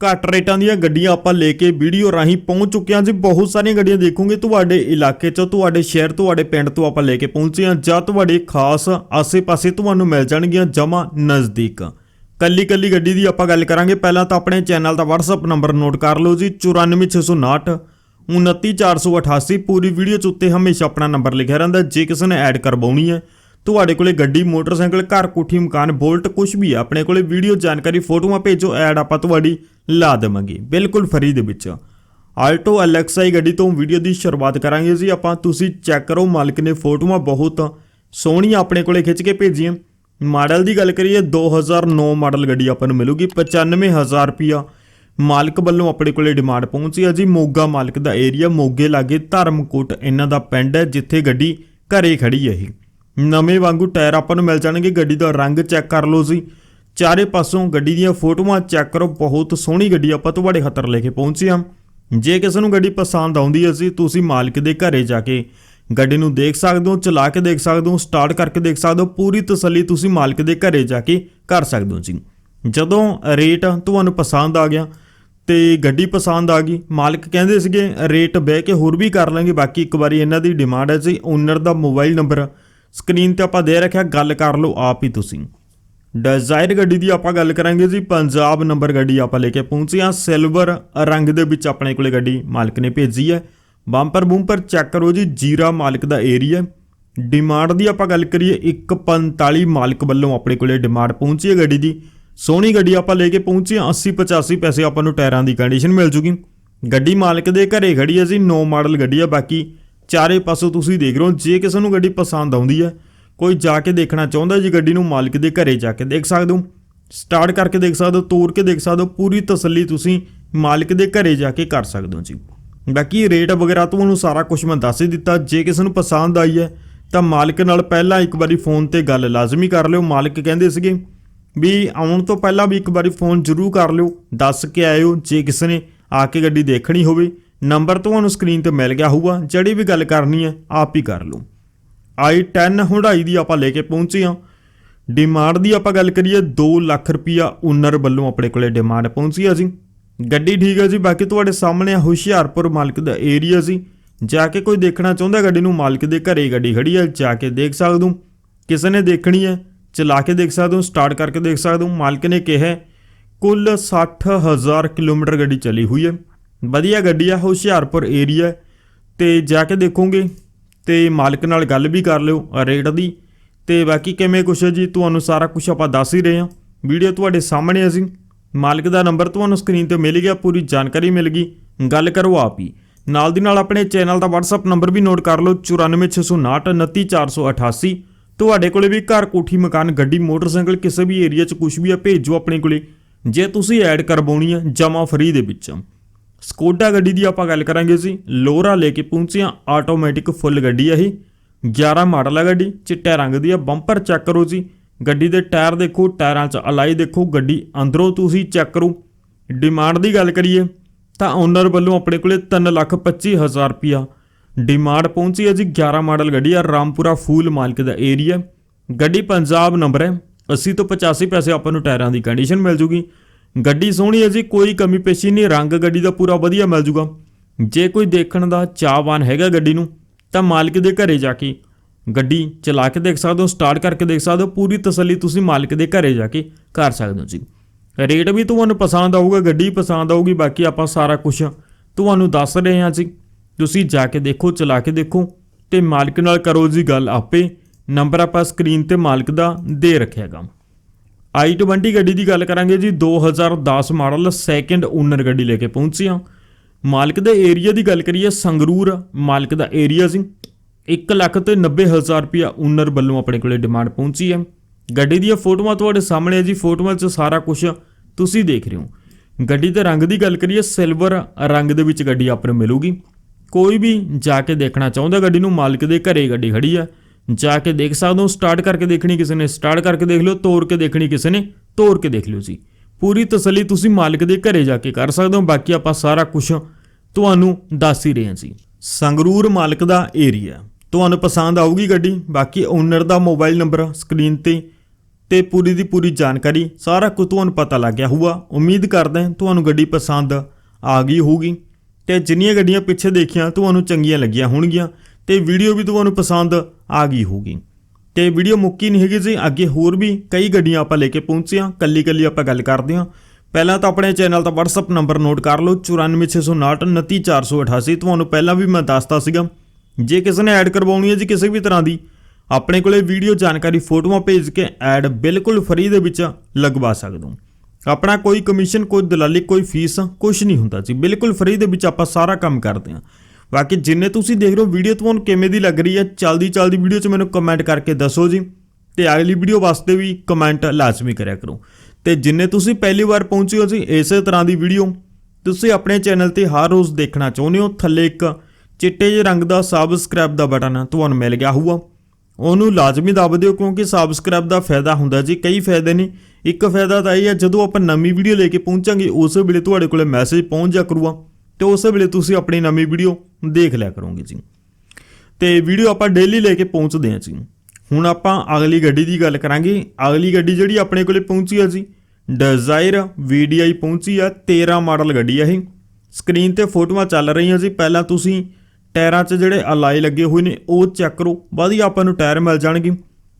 ਘੱਟ ਰੇਟਾਂ ਦੀਆਂ ਗੱਡੀਆਂ ਆਪਾਂ ਲੈ ਕੇ ਵੀਡੀਓ ਰਾਹੀਂ ਪਹੁੰਚ ਚੁੱਕੇ ਹਾਂ ਜੀ। ਬਹੁਤ ਸਾਰੀਆਂ ਗੱਡੀਆਂ ਦੇਖੋਗੇ ਤੁਹਾਡੇ ਇਲਾਕੇ 'ਚ, ਤੁਹਾਡੇ ਸ਼ਹਿਰ ਤੁਹਾਡੇ ਪਿੰਡ ਤੋਂ ਆਪਾਂ ਲੈ ਕੇ ਪਹੁੰਚੇ ਹਾਂ। ਜਾਂ ਤੁਹਾਡੇ ਖਾਸ ਆਸੇ-ਪਾਸੇ ਤੁਹਾਨੂੰ ਮਿਲ ਜਾਣਗੀਆਂ ਜਮਾ ਨਜ਼ਦੀਕ। ਕੱਲੀ ਕੱਲੀ ਗੱਡੀ ਦੀ ਆਪਾਂ ਗੱਲ ਕਰਾਂਗੇ। ਪਹਿਲਾਂ ਤਾਂ ਆਪਣੇ ਚੈਨਲ ਦਾ WhatsApp ਨੰਬਰ ਨੋਟ ਕਰ ਲਓ ਜੀ। 94659 29488 ਪੂਰੀ ਵੀਡੀਓ 'ਚ ਉੱਤੇ ਹਮੇਸ਼ਾ ਆਪਣਾ ਨੰਬਰ ਲਿਖਿਆ ਰਹਿੰਦਾ। ਜੇ ਕਿਸੇ ਨੇ ਐਡ ਕਰਵਾਉਣੀ ਹੈ ਤੁਹਾਡੇ ਕੋਲੇ ਗੱਡੀ, ਮੋਟਰਸਾਈਕਲ, ਘਰ, ਕੋਠੀ, ਮਕਾਨ, ਬੋਲਟ ਕੁਝ ਵੀ ਹੈ, ਆਪਣੇ ਕੋਲੇ ਵੀਡੀਓ ਜਾਣਕਾਰੀ, ਫੋਟੋਆਂ ਭੇਜੋ, ਐਡ ਆਪਾਂ ਤੁਹਾਡੀ ਲਾ ਦੇਵਾਂਗੇ। ਬਿਲਕੁਲ ਫਰੀ ਦੇ ਵਿੱਚ। ਆਲਟੋ ਅਲੈਕਸਾਈ ਗੱਡੀ ਤੋਂ ਵੀਡੀਓ ਦੀ ਸ਼ੁਰੂਆਤ ਕਰਾਂਗੇ ਜੀ ਆਪਾਂ। ਤੁਸੀਂ ਚੈੱਕ ਕਰੋ, ਮਾਲਕ ਨੇ ਫੋਟੋਆਂ ਬਹੁਤ ਸੋਹਣੀਆਂ ਆਪਣੇ ਕੋਲੇ ਖਿੱਚ ਕੇ ਭੇਜੀਆਂ। ਮਾਡਲ ਦੀ ਗੱਲ ਕਰੀਏ 2009 ਮਾਡਲ ਗੱਡੀ ਆਪਾਂ ਨੂੰ ਮਿਲੂਗੀ 95000 ਰੁਪਿਆ ਮਾਲਕ ਵੱਲੋਂ ਆਪਣੇ ਕੋਲੇ ਡਿਮਾਂਡ ਪਹੁੰਚੀ ਹੈ ਜੀ। ਮੋਗਾ ਮਾਲਕ ਦਾ ਏਰੀਆ ਮੋਗੇ ਲਾਗੇ ਧਰਮਕੋਟ, ਇਹਨਾਂ ਦਾ ਪਿੰਡ ਹੈ, ਜਿੱਥੇ ਗੱਡੀ ਘਰੇ ਖੜੀ ਹੈ ਇਹ। ਨਵੇਂ ਵਾਂਗੂ ਟਾਇਰ ਆਪਾਂ ਨੂੰ ਮਿਲ ਜਾਣਗੇ, ਗੱਡੀ ਦਾ ਰੰਗ ਚੈੱਕ ਕਰ ਲਓ ਜੀ। ਚਾਰੇ ਪਾਸੋਂ ਗੱਡੀ ਦੀਆਂ ਫੋਟੋਆਂ ਚੈੱਕ ਕਰੋ, ਬਹੁਤ ਸੋਹਣੀ ਗੱਡੀ ਆਪਾਂ ਤੁਹਾਡੇ ਖਾਤਰ ਲੈ ਕੇ ਪਹੁੰਚੇ ਹਾਂ। ਜੇ ਕਿਸੇ ਨੂੰ ਗੱਡੀ ਪਸੰਦ ਆਉਂਦੀ ਹੈ ਜੀ, ਤੁਸੀਂ ਮਾਲਕ ਦੇ ਘਰੇ ਜਾ ਕੇ ਗੱਡੀ ਨੂੰ ਦੇਖ ਸਕਦੇ ਹੋ, ਚਲਾ ਕੇ ਦੇਖ ਸਕਦੇ ਹੋ, ਸਟਾਰਟ ਕਰਕੇ ਦੇਖ ਸਕਦੇ ਹੋ, ਪੂਰੀ ਤਸੱਲੀ ਤੁਸੀਂ ਮਾਲਕ ਦੇ ਘਰੇ ਜਾ ਕੇ ਕਰ ਸਕਦੇ ਹੋ ਜੀ। ਜਦੋਂ ਰੇਟ ਤੁਹਾਨੂੰ ਪਸੰਦ ਆ ਗਿਆ ਤੇ ਗੱਡੀ ਪਸੰਦ ਆ ਗਈ, ਮਾਲਕ ਕਹਿੰਦੇ ਸੀਗੇ, ਰੇਟ ਬਹਿ ਕੇ ਹੋਰ ਵੀ ਕਰ ਲਾਂਗੇ, ਬਾਕੀ ਇੱਕ ਵਾਰੀ ਇਹਨਾਂ ਦੀ ਡਿਮਾਂਡ ਹੈ ਜੀ ਓਨਰ ਦਾ ਮੋਬਾਈਲ ਨੰਬਰ ਸਕਰੀਨ ਤੇ ਆਪਾਂ ਦੇ ਰੱਖਿਆ, ਗੱਲ ਕਰ ਲਓ ਆਪ ਹੀ ਤੁਸੀਂ। ਡਿਜ਼ਾਇਰ ਗੱਡੀ ਦੀ ਆਪਾਂ ਗੱਲ ਕਰਾਂਗੇ ਜੀ, ਪੰਜਾਬ ਨੰਬਰ ਗੱਡੀ ਆਪਾਂ ਲੈ ਕੇ ਪਹੁੰਚੇ ਹਾਂ। ਸਿਲਵਰ ਰੰਗ ਦੇ ਵਿੱਚ ਆਪਣੇ ਕੋਲੇ ਗੱਡੀ ਮਾਲਕ ਨੇ ਭੇਜੀ ਹੈ। ਬੰਪਰ ਬੂੰਪਰ ਚੈੱਕ ਕਰੋ ਜੀ, ਜੀਰਾ ਮਾਲਕ ਦਾ ਏਰੀਆ ਡਿਮਾਂਡ ਦੀ ਆਪਾਂ ਗੱਲ ਕਰੀਏ 145 ਮਾਲਕ ਵੱਲੋਂ ਆਪਣੇ ਕੋਲੇ ਡਿਮਾਂਡ ਪਹੁੰਚੀ ਹੈ ਗੱਡੀ ਦੀ। ਸੋਹਣੀ ਗੱਡੀ ਆਪਾਂ ਲੈ ਕੇ ਪਹੁੰਚੇ ਹਾਂ 80 85 ਪੈਸੇ ਆਪਾਂ ਨੂੰ ਟਾਇਰਾਂ ਦੀ ਕੰਡੀਸ਼ਨ ਮਿਲ ਜੂਗੀ। ਗੱਡੀ ਮਾਲਕ ਦੇ ਘਰੇ ਖੜੀ ਹੈ ਜੀ, ਨੋ ਮਾਡਲ ਗੱਡੀ ਹੈ, ਬਾਕੀ ਚਾਰੇ ਪਾਸੋਂ ਤੁਸੀਂ ਦੇਖ ਰਹੇ ਹੋ, ਜੇ ਕਿਸੇ ਨੂੰ ਗੱਡੀ ਪਸੰਦ ਆਉਂਦੀ ਹੈ, ਕੋਈ ਜਾ ਕੇ ਦੇਖਣਾ ਚਾਹੁੰਦਾ ਜੀ ਗੱਡੀ ਨੂੰ ਮਾਲਕ ਦੇ ਘਰੇ ਜਾ ਕੇ ਦੇਖ ਸਕਦੇ ਹੋ। ਸਟਾਰਟ ਕਰਕੇ ਦੇਖ ਸਕਦੇ ਹੋ ਤੋੜ ਕੇ ਦੇਖ ਸਕਦੇ ਹੋ, ਪੂਰੀ ਤਸੱਲੀ ਤੁਸੀਂ ਮਾਲਕ ਦੇ ਘਰੇ ਜਾ ਕੇ ਕਰ ਸਕਦੇ ਹੋ ਜੀ। ਬਾਕੀ ਰੇਟ ਵਗੈਰਾ ਤੁਹਾਨੂੰ ਸਾਰਾ ਕੁਝ ਮੈਂ ਦੱਸ ਹੀ ਦਿੱਤਾ, ਜੇ ਕਿਸੇ ਨੂੰ ਪਸੰਦ ਆਈ ਹੈ, ਤਾਂ ਮਾਲਕ ਨਾਲ ਪਹਿਲਾਂ ਇੱਕ ਵਾਰੀ ਫੋਨ ਤੇ ਗੱਲ ਲਾਜ਼ਮੀ ਕਰ ਲਿਓ। ਮਾਲਕ ਕਹਿੰਦੇ ਸੀਗੇ ਵੀ ਆਉਣ ਤੋਂ ਪਹਿਲਾਂ ਵੀ ਇੱਕ ਵਾਰੀ ਫੋਨ ਜ਼ਰੂਰ ਕਰ ਲਿਓ, ਦੱਸ ਕੇ ਆਇਓ ਜੇ ਕਿਸੇ ਨੇ ਆ ਕੇ ਗੱਡੀ ਦੇਖਣੀ ਹੋਵੇ। ਨੰਬਰ ਤੁਹਾਨੂੰ ਸਕਰੀਨ ਤੇ ਮਿਲ ਗਿਆ ਹੋਊਗਾ ਜਿਹੜੀ ਵੀ ਗੱਲ ਕਰਨੀ ਹੈ ਆਪ ਹੀ ਕਰ ਲਓ। i10 ਹੁੰਡਾਈ ਦੀ ਆਪਾਂ ਲੈ ਕੇ ਪਹੁੰਚੇ ਹਾਂ। ਡਿਮਾਂਡ ਦੀ ਆਪਾਂ ਗੱਲ ਕਰੀਏ 2 ਲੱਖ ਰੁਪਿਆ ਓਨਰ ਵੱਲੋਂ ਆਪਣੇ ਕੋਲੇ ਡਿਮਾਂਡ ਪਹੁੰਚੀ ਆ ਜੀ। ਗੱਡੀ ਠੀਕ ਹੈ ਜੀ ਬਾਕੀ ਤੁਹਾਡੇ ਸਾਹਮਣੇ ਆ ਹੁਸ਼ਿਆਰਪੁਰ ਮਾਲਕ ਦਾ ਏਰੀਆ ਸੀ ਜਾ ਕੇ ਕੋਈ ਦੇਖਣਾ ਚਾਹੁੰਦਾ ਗੱਡੀ ਨੂੰ ਮਾਲਕ ਦੇ ਘਰੇ ਗੱਡੀ ਖੜੀ ਹੈ ਜਾ ਕੇ ਦੇਖ ਸਕਦੇ ਕਿਸੇ ਨੇ ਦੇਖਣੀ ਹੈ ਚਲਾ ਕੇ ਦੇਖ ਸਕਦੇ ਸਟਾਰਟ ਕਰਕੇ ਦੇਖ ਸਕਦੇ ਮਾਲਕ ਨੇ ਕਿਹਾ ਹੈ, ਕੁੱਲ 60000 ਕਿਲੋਮੀਟਰ ਗੱਡੀ ਚੱਲੀ ਹੋਈ ਹੈ। ਵਧੀਆ ਗੱਡੀ ਆ ਹੁਸ਼ਿਆਰਪੁਰ ਏਰੀਆ ਤੇ ਜਾ ਕੇ ਦੇਖੋਗੇ ਤੇ ਮਾਲਕ ਨਾਲ ਗੱਲ ਵੀ ਕਰ ਲਿਓ ਰੇਟ ਦੀ। ਤੇ ਬਾਕੀ ਕਿਵੇਂ ਕੁਛ ਹੈ ਜੀ, ਤੁਹਾਨੂੰ ਸਾਰਾ ਕੁਝ ਆਪਾਂ ਦੱਸ ਹੀ ਰਹੇ ਹਾਂ। ਵੀਡੀਓ ਤੁਹਾਡੇ ਸਾਹਮਣੇ ਅਸੀਂ ਮਾਲਕ ਦਾ ਨੰਬਰ ਤੁਹਾਨੂੰ ਸਕਰੀਨ ਤੇ ਮਿਲ ਗਿਆ, ਪੂਰੀ ਜਾਣਕਾਰੀ ਮਿਲ ਗਈ। ਗੱਲ ਕਰੋ ਆਪ ਹੀ। ਨਾਲ ਦੀ ਨਾਲ ਆਪਣੇ ਚੈਨਲ ਦਾ WhatsApp ਨੰਬਰ ਵੀ ਨੋਟ ਕਰ ਲਓ 9469299488 ਤੁਹਾਡੇ ਕੋਲੇ ਵੀ ਘਰ, ਕੋਠੀ, ਮਕਾਨ, ਗੱਡੀ, ਮੋਟਰਸਾਈਕਲ, ਕਿਸੇ ਵੀ ਏਰੀਆ 'ਚ ਕੁਝ ਵੀ ਆ, ਭੇਜੋ ਆਪਣੇ ਕੋਲੇ। ਜੇ ਤੁਸੀਂ ਐਡ ਕਰਵਾਉਣੀ ਆ ਜਮਾ ਫ੍ਰੀ ਦੇ ਵਿੱਚ। ਸਕੋਡਾ ਗੱਡੀ ਦੀ ਆਪਾਂ ਗੱਲ ਕਰਾਂਗੇ ਜੀ ਲੋਰਾ ਲੈ ਕੇ ਪਹੁੰਚੇ ਆਟੋਮੈਟਿਕ ਫੁੱਲ ਗੱਡੀ ਆ ਇਹ। 11 ਮਾਡਲ ਆ ਗੱਡੀ, ਚਿੱਟੇ ਰੰਗ ਦੀ ਆ ਬੰਪਰ ਚੈੱਕ ਕਰੋ ਜੀ। ਗੱਡੀ ਦੇ ਟਾਇਰ ਦੇਖੋ, ਟਾਇਰਾਂ 'ਚ ਅਲਾਈ ਦੇਖੋ, ਗੱਡੀ ਅੰਦਰੋਂ ਤੁਸੀਂ ਚੈੱਕ ਕਰੋ। ਡਿਮਾਂਡ ਦੀ ਗੱਲ ਕਰੀਏ, ਤਾਂ ਓਨਰ ਵੱਲੋਂ ਆਪਣੇ ਕੋਲੇ 325000 ਰੁਪਿਆ ਡਿਮਾਂਡ ਪਹੁੰਚੀ ਹੈ ਜੀ 11 ਮਾਡਲ ਗੱਡੀ ਆ, ਰਾਮਪੁਰਾ ਫੂਲ ਮਾਲਕ ਦਾ ਏਰੀਆ ਗੱਡੀ ਪੰਜਾਬ ਨੰਬਰ ਹੈ 80 ਤੋਂ 85 ਪੈਸੇ ਆਪਾਂ ਨੂੰ ਟਾਇਰਾਂ ਦੀ ਕੰਡੀਸ਼ਨ ਮਿਲ ਜੂਗੀ। ਗੱਡੀ ਸੋਹਣੀ ਹੈ ਜੀ, ਕੋਈ ਕਮੀ ਪੇਸ਼ੀ ਨਹੀਂ, ਰੰਗ ਗੱਡੀ ਦਾ ਪੂਰਾ ਵਧੀਆ ਮਿਲ ਜੂਗਾ। ਜੇ ਕੋਈ ਦੇਖਣ ਦਾ ਚਾਹਵਾਨ ਹੈਗਾ ਗੱਡੀ ਨੂੰ, ਤਾਂ ਮਾਲਕ ਦੇ ਘਰੇ ਜਾ ਕੇ ਗੱਡੀ ਚਲਾ ਕੇ ਦੇਖ ਸਕਦੇ ਹੋ, ਸਟਾਰਟ ਕਰਕੇ ਦੇਖ ਸਕਦੇ ਹੋ, ਪੂਰੀ ਤਸੱਲੀ ਤੁਸੀਂ ਮਾਲਕ ਦੇ ਘਰੇ ਜਾ ਕੇ ਕਰ ਸਕਦੇ ਹੋ ਜੀ। ਰੇਟ ਵੀ ਤੁਹਾਨੂੰ ਪਸੰਦ ਆਊਗਾ, ਗੱਡੀ ਪਸੰਦ ਆਊਗੀ, ਬਾਕੀ ਆਪਾਂ ਸਾਰਾ ਕੁਝ ਤੁਹਾਨੂੰ ਦੱਸ ਰਹੇ ਹਾਂ ਜੀ। ਤੁਸੀਂ ਜਾ ਕੇ ਦੇਖੋ, ਚਲਾ ਕੇ ਦੇਖੋ ਤੇ ਮਾਲਕ ਨਾਲ ਕਰੋ ਜੀ ਗੱਲ ਆਪੇ। ਨੰਬਰ ਆਪਾਂ ਸਕਰੀਨ ਤੇ ਮਾਲਕ ਦਾ ਦੇ ਰੱਖਿਆਗਾ i20 ਗੱਡੀ ਦੀ ਗੱਲ ਕਰਾਂਗੇ ਜੀ 2010 ਮਾਡਲ ਸੈਕੰਡ ਓਨਰ ਗੱਡੀ ਲੈ ਕੇ ਪਹੁੰਚੀ ਆ ਮਾਲਕ ਦੇ ਏਰੀਆ ਦੀ ਗੱਲ ਕਰੀਏ, ਸੰਗਰੂਰ ਮਾਲਕ ਦਾ ਏਰੀਆ ਸੀ 1 ਲੱਖ ਤੇ 90 ਹਜ਼ਾਰ ਰੁਪਿਆ ਓਨਰ ਵੱਲੋਂ ਆਪਣੇ ਕੋਲੇ ਡਿਮਾਂਡ ਪਹੁੰਚੀ ਹੈ। ਗੱਡੀ ਦੀਆਂ ਫੋਟੋਆਂ ਤੁਹਾਡੇ ਸਾਹਮਣੇ ਹੈ ਜੀ, ਫੋਟੋਆਂ 'ਚ ਸਾਰਾ ਕੁਝ ਤੁਸੀਂ ਦੇਖ ਰਹੇ ਹੋ। ਗੱਡੀ ਦੇ ਰੰਗ ਦੀ ਗੱਲ ਕਰੀਏ ਸਿਲਵਰ ਰੰਗ ਦੇ ਵਿੱਚ ਗੱਡੀ ਆਪਾਂ ਨੂੰ ਮਿਲੂਗੀ। ਕੋਈ ਵੀ ਜਾ ਕੇ ਦੇਖਣਾ ਚਾਹੁੰਦਾ, ਗੱਡੀ ਨੂੰ ਮਾਲਕ ਦੇ ਘਰੇ ਗੱਡੀ ਖੜੀ ਆ ਜਾ ਕੇ ਦੇਖ ਸਕਦੇ ਹੋ ਸਟਾਰਟ ਕਰਕੇ ਦੇਖਣੀ ਕਿਸੇ ਨੇ ਸਟਾਰਟ ਕਰਕੇ ਦੇਖ ਲਿਓ ਤੋੜ ਕੇ ਦੇਖਣੀ ਕਿਸੇ ਨੇ ਤੋੜ ਕੇ ਦੇਖ ਲਿਓ ਜੀ। ਪੂਰੀ ਤਸੱਲੀ ਤੁਸੀਂ ਮਾਲਕ ਦੇ ਘਰੇ ਜਾ ਕੇ ਕਰ ਸਕਦੇ ਹੋ, ਬਾਕੀ ਆਪਾਂ ਸਾਰਾ ਕੁਝ ਤੁਹਾਨੂੰ ਦੱਸ ਹੀ ਰਹੇ ਹਾਂ ਜੀ। ਸੰਗਰੂਰ ਮਾਲਕ ਦਾ ਏਰੀਆ ਤੁਹਾਨੂੰ ਪਸੰਦ ਆਊਗੀ ਗੱਡੀ, ਬਾਕੀ ਓਨਰ ਦਾ ਮੋਬਾਈਲ ਨੰਬਰ ਸਕਰੀਨ ਤੇ ਤੇ ਪੂਰੀ ਦੀ ਪੂਰੀ ਜਾਣਕਾਰੀ, ਸਾਰਾ ਕੁਝ ਤੁਹਾਨੂੰ ਪਤਾ ਲੱਗ ਗਿਆ ਹੋਊਗਾ। ਉਮੀਦ ਕਰਦੇ ਹਾਂ ਤੁਹਾਨੂੰ ਗੱਡੀ ਪਸੰਦ ਆ ਗਈ ਹੋਊਗੀ। ਤੇ ਜਿੰਨੀਆਂ ਗੱਡੀਆਂ ਪਿੱਛੇ ਦੇਖੀਆਂ, ਤੁਹਾਨੂੰ ਚੰਗੀਆਂ ਲੱਗੀਆਂ ਹੋਣਗੀਆਂ। ਤੇ ਵੀਡੀਓ ਵੀ ਤੁਹਾਨੂੰ ਪਸੰਦ ਆ ਗਈ ਹੋਊਗੀ। ਤੇ ਵੀਡੀਓ ਮੁੱਕੀ ਨਹੀਂ ਹੈਗੀ ਜੀ, ਅੱਗੇ ਹੋਰ ਵੀ ਕਈ ਗੱਡੀਆਂ ਆਪਾਂ ਲੈ ਕੇ ਪਹੁੰਚੀਆਂ ਹਾਂ। ਕੱਲੀ ਕੱਲੀ ਆਪਾਂ ਗੱਲ ਕਰਦੇ ਹਾਂ। ਪਹਿਲਾਂ ਤਾਂ ਆਪਣੇ ਚੈਨਲ ਦਾ WhatsApp ਨੰਬਰ ਨੋਟ ਕਰ ਲਓ 9469299488 ਤੁਹਾਨੂੰ ਪਹਿਲਾਂ ਵੀ ਮੈਂ ਦੱਸਤਾ ਸੀਗਾ, ਜੇ ਕਿਸੇ ਨੇ ਐਡ ਕਰਵਾਉਣੀ ਹੈ ਜੀ ਕਿਸੇ ਵੀ ਤਰ੍ਹਾਂ ਦੀ, ਆਪਣੇ ਕੋਲੇ ਵੀਡੀਓ ਜਾਣਕਾਰੀ ਫੋਟੋਆਂ ਭੇਜ ਕੇ ਐਡ ਬਿਲਕੁਲ ਫ੍ਰੀ ਦੇ ਵਿੱਚ ਲਗਵਾ ਸਕਦੇ ਹੋ। ਆਪਣਾ ਕੋਈ ਕਮਿਸ਼ਨ, ਕੋਈ ਦਲਾਲੀ, ਕੋਈ ਫੀਸ ਕੁਝ ਨਹੀਂ ਹੁੰਦਾ ਜੀ। ਬਿਲਕੁਲ ਫ੍ਰੀ ਦੇ ਵਿੱਚ ਆਪਾਂ ਸਾਰਾ ਕੰਮ ਕਰਦੇ ਹਾਂ। ਬਾਕੀ ਜਿੰਨੇ ਤੁਸੀਂ ਦੇਖ ਰਹੇ ਹੋ ਵੀਡੀਓ ਤੁਹਾਨੂੰ ਕਿਵੇਂ ਦੀ ਲੱਗ ਰਹੀ ਹੈ, ਚਲਦੀ ਚਲਦੀ ਵੀਡੀਓ 'ਚ ਮੈਨੂੰ ਕਮੈਂਟ ਕਰਕੇ ਦੱਸੋ ਜੀ। ਤੇ ਅਗਲੀ ਵੀਡੀਓ ਵਾਸਤੇ ਵੀ ਕਮੈਂਟ ਲਾਜ਼ਮੀ ਕਰਿਆ ਕਰੋ। ਤੇ ਜਿੰਨੇ ਤੁਸੀਂ ਪਹਿਲੀ ਵਾਰ ਪਹੁੰਚੇ ਹੋ ਜੀ, ਇਸੇ ਤਰ੍ਹਾਂ ਦੀ ਵੀਡੀਓ ਤੁਸੀਂ ਆਪਣੇ ਚੈਨਲ ਤੇ ਹਰ ਰੋਜ਼ ਦੇਖਣਾ ਚਾਹੁੰਦੇ ਹੋ, ਥੱਲੇ ਇੱਕ ਚਿੱਟੇ ਜਿਹੇ ਰੰਗ ਦਾ ਸਬਸਕ੍ਰਾਈਬ ਦਾ ਬਟਨ ਤੁਹਾਨੂੰ ਮਿਲ ਗਿਆ ਹੋਊਗਾ। ਉਹਨੂੰ ਲਾਜ਼ਮੀ ਦਬਾ ਦਿਓ ਕਿਉਂਕਿ ਸਬਸਕ੍ਰਾਈਬ ਦਾ ਫਾਇਦਾ ਹੁੰਦਾ ਜੀ, ਕਈ ਫਾਇਦੇ ਨੇ। ਇੱਕ ਫਾਇਦਾ ਤਾਂ ਇਹ ਹੈ, ਜਦੋਂ ਆਪਾਂ ਨਵੀਂ ਵੀਡੀਓ ਲੈ ਕੇ ਪਹੁੰਚਾਂਗੇ, ਉਸੇ ਵੇਲੇ ਤੁਹਾਡੇ ਕੋਲੇ ਮੈਸੇਜ ਪਹੁੰਚ ਜਾ ਕਰੂਗਾ। ਤੇ ਉਸ ਵੇਲੇ ਤੁਸੀਂ ਆਪਣੀ ਨਵੀਂ ਵੀਡੀਓ ਦੇਖ ਲਿਆ ਕਰੋਗੇ ਜੀ। ਤੇ ਵੀਡੀਓ ਆਪਾਂ ਡੇਲੀ ਲੈ ਕੇ ਪਹੁੰਚਦੇ ਹਾਂ ਜੀ। ਹੁਣ ਆਪਾਂ ਅਗਲੀ ਗੱਡੀ ਦੀ ਗੱਲ ਕਰਾਂਗੇ। ਅਗਲੀ ਗੱਡੀ ਜਿਹੜੀ ਆਪਣੇ ਕੋਲੇ ਪਹੁੰਚੀ ਆ ਜੀ ਡਿਜ਼ਾਇਰ VDI ਪਹੁੰਚੀ ਆ 13 ਮਾਡਲ ਗੱਡੀ ਆ ਇਹ। ਸਕਰੀਨ ਤੇ ਫੋਟੋਆਂ ਚੱਲ ਰਹੀਆਂ ਜੀ। ਪਹਿਲਾਂ ਤੁਸੀਂ ਟਾਇਰਾਂ 'ਚ ਜਿਹੜੇ ਅਲਾਈ ਲੱਗੇ ਹੋਏ ਨੇ, ਉਹ ਚੈੱਕ ਕਰੋ। ਵਧੀਆ ਆਪਾਂ ਨੂੰ ਟਾਇਰ ਮਿਲ ਜਾਣਗੇ।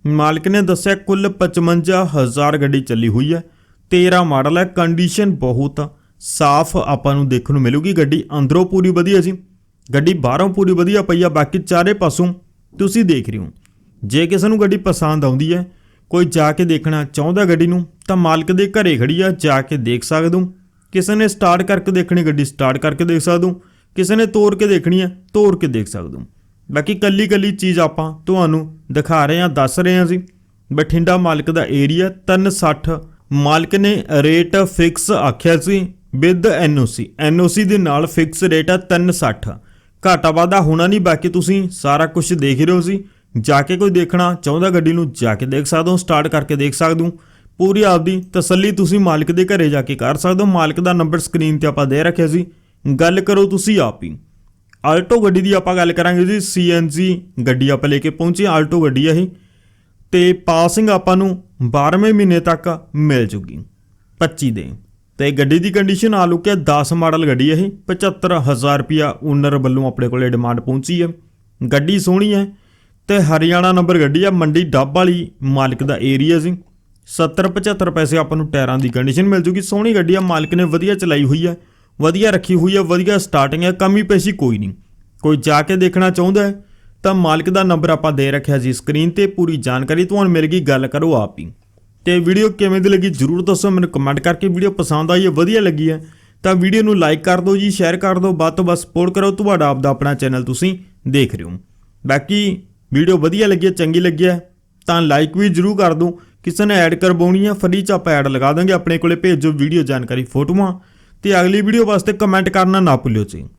ਮਾਲਕ ਨੇ ਦੱਸਿਆ ਕੁੱਲ 55000 ਗੱਡੀ ਚੱਲੀ ਹੋਈ ਹੈ 13 ਮਾਡਲ ਹੈ ਕੰਡੀਸ਼ਨ ਬਹੁਤ ਆ। ਸਾਫ਼ ਆਪਾਂ ਨੂੰ ਦੇਖਣ ਨੂੰ ਮਿਲੂਗੀ। ਗੱਡੀ ਅੰਦਰੋਂ ਪੂਰੀ ਵਧੀਆ ਸੀ। ਗੱਡੀ ਬਾਹਰੋਂ ਪੂਰੀ ਵਧੀਆ ਪਈ ਆ, ਬਾਕੀ ਚਾਰੇ ਪਾਸੋਂ ਤੁਸੀਂ ਦੇਖ ਰਹੇ ਹੋ। ਜੇ ਕਿਸੇ ਨੂੰ ਗੱਡੀ ਪਸੰਦ ਆਉਂਦੀ ਹੈ, ਕੋਈ ਜਾ ਕੇ ਦੇਖਣਾ ਚਾਹੁੰਦਾ ਗੱਡੀ ਨੂੰ, ਤਾਂ ਮਾਲਕ ਦੇ ਘਰੇ ਖੜੀ ਆ, ਜਾ ਕੇ ਦੇਖ ਸਕਦੇ ਹੋ। ਕਿਸੇ ਨੇ ਸਟਾਰਟ ਕਰਕੇ ਦੇਖਣੀ, ਗੱਡੀ ਸਟਾਰਟ ਕਰਕੇ ਦੇਖ ਸਕਦੇ ਹੋ। ਕਿਸੇ ਨੇ ਤੋੜ ਕੇ ਦੇਖਣੀ ਹੈ, ਤੋੜ ਕੇ ਦੇਖ ਸਕਦੇ ਹੋ। ਬਾਕੀ ਕੱਲੀ ਕੱਲੀ ਚੀਜ਼ ਆਪਾਂ ਤੁਹਾਨੂੰ ਦਿਖਾ ਰਹੇ ਹਾਂ, ਦੱਸ ਰਹੇ ਹਾਂ ਜੀ ਬਠਿੰਡਾ ਮਾਲਕ ਦਾ ਏਰੀਆ 360 ਮਾਲਕ ਨੇ ਰੇਟ ਫਿਕਸ ਆਖਿਆ ਸੀ। With NOC. ਐਨਓਸੀ ਦੇ ਨਾਲ ਫਿਕਸ ਰੇਟ ਆ 360 ਘਾਟਾ ਵਾਧਾ ਹੋਣਾ ਨਹੀਂ, ਬਾਕੀ ਤੁਸੀਂ ਸਾਰਾ ਕੁਝ ਦੇਖ ਰਹੇ ਹੋ ਸੀ ਜਾ ਕੇ ਕੋਈ ਦੇਖਣਾ, ਚਾਹੁੰਦਾ ਗੱਡੀ ਨੂੰ ਜਾ ਕੇ ਦੇਖ ਸਕਦੇ ਹੋ, ਸਟਾਰਟ ਕਰਕੇ ਦੇਖ ਸਕਦੇ ਹੋ। ਪੂਰੀ ਆਪਦੀ ਤਸੱਲੀ ਤੁਸੀਂ ਮਾਲਕ ਦੇ ਘਰੇ ਜਾ ਕੇ ਕਰ ਸਕਦੇ ਹੋ। ਮਾਲਕ ਦਾ ਨੰਬਰ ਸਕਰੀਨ ਤੇ ਆਪਾਂ ਦੇ ਰੱਖਿਆ ਸੀ ਗੱਲ ਕਰੋ ਤੁਸੀਂ ਆਪ ਹੀ। ਆਲਟੋ ਗੱਡੀ ਦੀ ਆਪਾਂ ਗੱਲ ਕਰਾਂਗੇ ਜੀ। ਸੀਐਨਜੀ ਗੱਡੀ ਆਪਾਂ ਲੈ ਕੇ ਪਹੁੰਚੇ ਆਲਟੋ ਗੱਡੀ ਆ ਇਹ। ਤੇ ਪਾਸਿੰਗ ਆਪਾਂ ਨੂੰ 12ਵੇਂ ਮਹੀਨੇ ਤੱਕ ਮਿਲ ਜੂਗੀ। 25 ਦੇ। ਤੇ ਗੱਡੀ ਦੀ ਕੰਡੀਸ਼ਨ ਆ ਲੁਕਿਆ 10 ਮਾਡਲ ਗੱਡੀ ਇਹ 75000 ਰੁਪਿਆ ਓਨਰ ਵੱਲੋਂ ਆਪਣੇ ਕੋਲੇ ਡਿਮਾਂਡ ਪਹੁੰਚੀ ਹੈ ਗੱਡੀ ਸੋਹਣੀ ਹੈ ਤੇ ਹਰਿਆਣਾ ਨੰਬਰ ਗੱਡੀ ਆ, ਮੰਡੀ ਡੱਬ ਵਾਲੀ ਮਾਲਕ ਦਾ ਏਰੀਆ ਸੀ। 70 75 ਪੈਸੇ ਆਪਾਂ ਨੂੰ ਟਾਇਰਾਂ ਦੀ ਕੰਡੀਸ਼ਨ ਮਿਲ ਜੂਗੀ। ਸੋਹਣੀ ਗੱਡੀ ਆ, ਮਾਲਕ ਨੇ ਵਧੀਆ ਚਲਾਈ ਹੋਈ ਹੈ ਵਧੀਆ ਰੱਖੀ ਹੋਈ ਹੈ ਵਧੀਆ ਸਟਾਰਟਿੰਗ ਹੈ ਕਮੀ ਪੈਸੀ ਕੋਈ ਨਹੀਂ। ਕੋਈ ਜਾ ਕੇ ਦੇਖਣਾ ਚਾਹੁੰਦਾ ਹੈ ਤਾਂ ਮਾਲਕ ਦਾ ਨੰਬਰ ਆਪਾਂ ਦੇ ਰੱਖਿਆ ਜੀ ਸਕਰੀਨ ਤੇ, ਪੂਰੀ ਜਾਣਕਾਰੀ ਤੁਹਾਨੂੰ ਮਿਲ ਗਈ, ਗੱਲ ਕਰੋ ਆਪ ਹੀ। ਤੇ ਵੀਡੀਓ ਕਿਵੇਂ ਦੀ ਲੱਗੀ ਜਰੂਰ ਦੱਸੋ, ਮੈਨੂੰ ਕਮੈਂਟ ਕਰਕੇ ਵੀਡੀਓ ਪਸੰਦ ਆਈ ਹੈ, ਵਧੀਆ ਲੱਗੀ ਹੈ, ਤਾਂ ਵੀਡੀਓ ਨੂੰ ਲਾਈਕ ਕਰ ਦਿਓ ਜੀ ਸ਼ੇਅਰ ਕਰ ਦਿਓ, ਵੱਧ ਤੋਂ ਵੱਧ ਸਪੋਰਟ ਕਰੋ, ਤੁਹਾਡਾ ਆਪਦਾ ਆਪਣਾ ਚੈਨਲ ਤੁਸੀਂ ਦੇਖ ਰਹੇ ਹੋ। ਬਾਕੀ ਵੀਡੀਓ ਵਧੀਆ ਲੱਗੀ ਹੈ, ਚੰਗੀ ਲੱਗੀ ਹੈ, ਤਾਂ ਲਾਈਕ ਵੀ ਜਰੂਰ ਕਰ ਦਿਓ। ਕਿਸੇ ਨੇ ਐਡ ਕਰਵਾਉਣੀ ਹੈ ਫਰੀ ਚ ਆਪਾਂ ਐਡ ਲਗਾ ਦਾਂਗੇ, ਆਪਣੇ ਕੋਲੇ ਭੇਜੋ ਵੀਡੀਓ ਜਾਣਕਾਰੀ ਫੋਟੋਆਂ, ਤੇ ਅਗਲੀ ਵੀਡੀਓ ਵਾਸਤੇ ਕਮੈਂਟ ਕਰਨਾ ਨਾ ਭੁੱਲਿਓ ਜੀ।